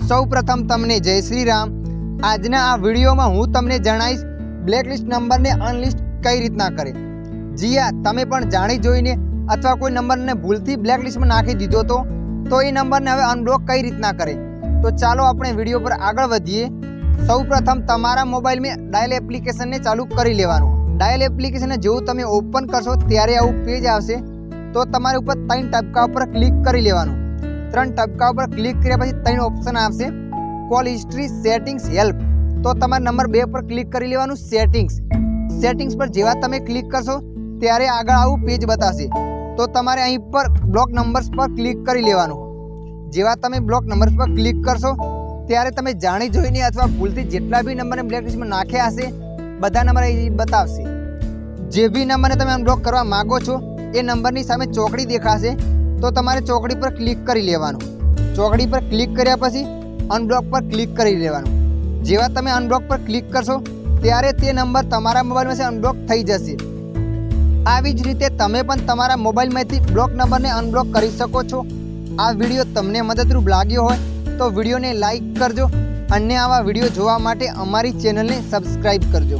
સૌ પ્રથમ તમને જય શ્રી રામ આજના આ વિડીયોમાં હું તમને જણાવીશ બ્લેકલિસ્ટ નંબરને અનલિસ્ટ કઈ રીતના કરે. જીયા, તમે પણ જાણી જોઈને અથવા કોઈ નંબરને ભૂલથી બ્લેકલિસ્ટમાં નાખી દીધો તો તો એ નંબરને હવે અનબ્લોક કઈ રીતના કરે? તો ચાલો આપણે વીડિયો પર આગળ વધીએ. સૌ પ્રથમ તમારા મોબાઈલમાં ડાયલ એપ્લિકેશનને ચાલુ કરી લેવાનું. ડાયલ એપ્લિકેશનને જેવું તમે ઓપન કરશો ત્યારે આવું પેજ આવશે. તો તમારે ઉપર ત્રણ ટપકા ઉપર ક્લિક કરી લેવાનું. ત્રણ ટપકા ઉપર ક્લિક કર્યા પછી ત્રણ ઓપ્શન આવશે. કોલ હિસ્ટ્રી સેટિંગ્સ હેલ્પ તો તમારે નંબર બે પર ક્લિક કરી લેવાનું સેટિંગ્સ સેટિંગ્સ પર જેવા તમે ક્લિક કરશો, ત્યારે આગળ આવું પેજ બતાવશે તો તમારે અહીં પર બ્લોક નંબર્સ પર ક્લિક કરી લેવાનું. જેવા તમે બ્લોક નંબર્સ પર ક્લિક કરશો, ત્યારે તમે જાણી જોઈને અથવા ભૂલથી જેટલા બી નંબરને બ્લેકલિસ્ટમાં નાખ્યા હશે, બધા નંબર અહીં બતાવશે. જે બી નંબરને તમે અનબ્લોક કરવા માગો છો, એ નંબરની સામે ચોકડી દેખાશે. તો તમારે ચોકડી પર ક્લિક કરી લેવાનું. ચોકડી પર ક્લિક કર્યા પછી અનબ્લોક પર ક્લિક કરી લેવાનું. જેવા તમે અનબ્લોક પર ક્લિક કરશો, ત્યારે તે નંબર તમારા મોબાઈલમાંથી અનબ્લોક થઈ જશે. આવી જ રીતે તમે પણ તમારા મોબાઈલમાંથી બ્લોક નંબરને અનબ્લોક કરી શકો છો. આ વીડિયો તમને મદદરૂપ લાગ્યો હોય તો વિડીયોને લાઇક કરજો અને આવા વીડિયો જોવા માટે અમારી ચેનલને સબસ્ક્રાઈબ કરજો.